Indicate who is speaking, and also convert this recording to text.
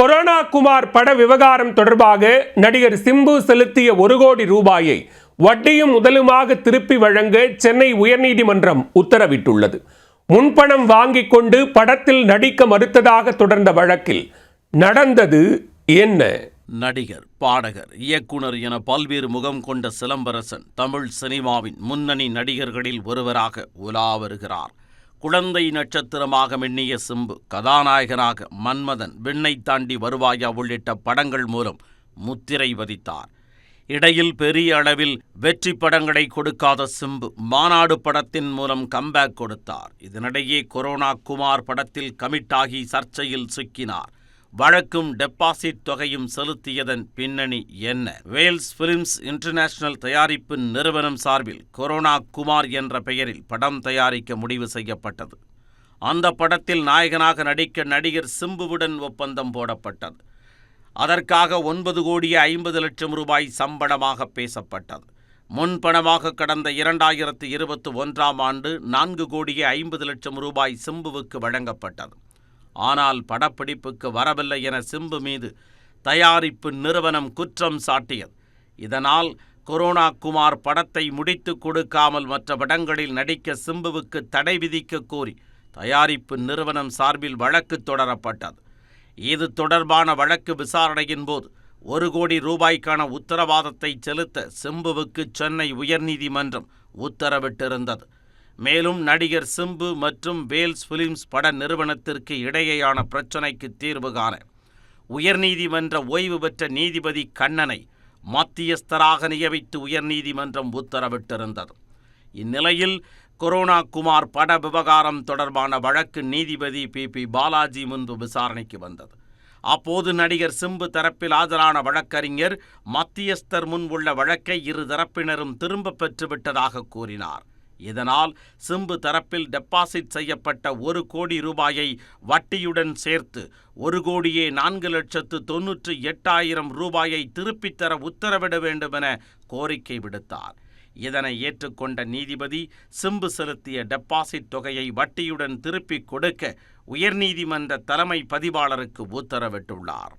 Speaker 1: Corona Kumar பட விவகாரம் தொடர்பாக நடிகர் சிம்பு செலுத்திய ஒரு கோடி ரூபாயை வட்டியும் முதலுமாக திருப்பி வழங்க சென்னை உயர்நீதிமன்றம் உத்தரவிட்டுள்ளது. முன்பணம் வாங்கிக் கொண்டு படத்தில் நடிக்க மறுத்ததாக தொடர்ந்த வழக்கில் நடந்தது என்ன?
Speaker 2: நடிகர் பாடகர் இயக்குனர் என பல்வேறு முகம் கொண்ட சிலம்பரசன் தமிழ் சினிமாவின் முன்னணி நடிகர்களில் ஒருவராக உலா வருகிறார். குழந்தை நட்சத்திரமாக மின்னிய சிம்பு கதாநாயகனாக மன்மதன் விண்ணை தாண்டி வருவாயா உள்ளிட்ட படங்கள் மூலம் முத்திரை பதித்தார் இடையில் பெரிய அளவில் வெற்றி படங்களை கொடுக்காத சிம்பு மாநாடு படத்தின் மூலம் கம்பேக் கொடுத்தார். இதனிடையே கொரோனா குமார் படத்தில் கமிட்டாகி சர்ச்சையில் சிக்கினார். வழக்கும் டெபாசிட் தொகையும் செலுத்தியதன் பின்னணி என்ன? வேல்ஸ் பிலிம்ஸ் இன்டர்நேஷனல் தயாரிப்பு நிறுவனம் சார்பில் கொரோனா குமார் என்ற பெயரில் படம் தயாரிக்க முடிவு செய்யப்பட்டது. அந்த படத்தில் நாயகனாக நடிக்க நடிகர் சிம்புவுடன் ஒப்பந்தம் போடப்பட்டது. அதற்காக ஒன்பது கோடியே ஐம்பது லட்சம் ரூபாய் சம்பளமாக பேசப்பட்டது. முன்பணமாக கடந்த இரண்டாயிரத்து இருபத்தி ஒன்றாம் ஆண்டு நான்கு கோடியே ஐம்பது லட்சம் ரூபாய் சிம்புவுக்கு வழங்கப்பட்டது. ஆனால் படப்பிடிப்புக்கு வரவில்லை என சிம்பு மீது தயாரிப்பு நிறுவனம் குற்றம் சாட்டியது. இதனால் கொரோனா குமார் படத்தை முடித்து கொடுக்காமல் மற்ற படங்களில் நடிக்க சிம்புவுக்கு தடை விதிக்க கோரி தயாரிப்பு நிறுவனம் சார்பில் வழக்கு தொடரப்பட்டது. இது தொடர்பான வழக்கு விசாரணையின் போது ஒரு கோடி ரூபாய்க்கான உத்தரவாதத்தை செலுத்த சிம்புவுக்கு சென்னை உயர்நீதிமன்றம் உத்தரவிட்டிருந்தது. மேலும் நடிகர் சிம்பு மற்றும் வேல்ஸ் பிலிம்ஸ் பட நிறுவனத்திற்கு இடையேயான பிரச்சினைக்கு தீர்வு காண உயர்நீதிமன்ற ஓய்வு பெற்ற நீதிபதி கண்ணனை மத்தியஸ்தராக நியமித்து உயர்நீதிமன்றம் உத்தரவிட்டிருந்தது. இந்நிலையில் கொரோனா குமார் பட விவகாரம் தொடர்பான வழக்கு நீதிபதி பி. பி. பாலாஜி முன்பு விசாரணைக்கு வந்தது. அப்போது நடிகர் சிம்பு தரப்பில் ஆஜரான வழக்கறிஞர் மத்தியஸ்தர் முன் உள்ள வழக்கை இரு தரப்பினரும் திரும்ப பெற்றுவிட்டதாக கூறினார். இதனால் சிம்பு தரப்பில் டெபாசிட் செய்யப்பட்ட ஒரு கோடி ரூபாயை வட்டியுடன் சேர்த்து ஒரு கோடியே நான்கு லட்சத்து தொன்னூற்று எட்டாயிரம் ரூபாயை திருப்பித் தர உத்தரவிட வேண்டுமென கோரிக்கை விடுத்தார். இதனை ஏற்றுக்கொண்ட நீதிபதி சிம்பு செலுத்திய டெபாசிட் தொகையை வட்டியுடன் திருப்பிக் கொடுக்க உயர்நீதிமன்ற தலைமை பதிவாளருக்கு உத்தரவிட்டுள்ளார்.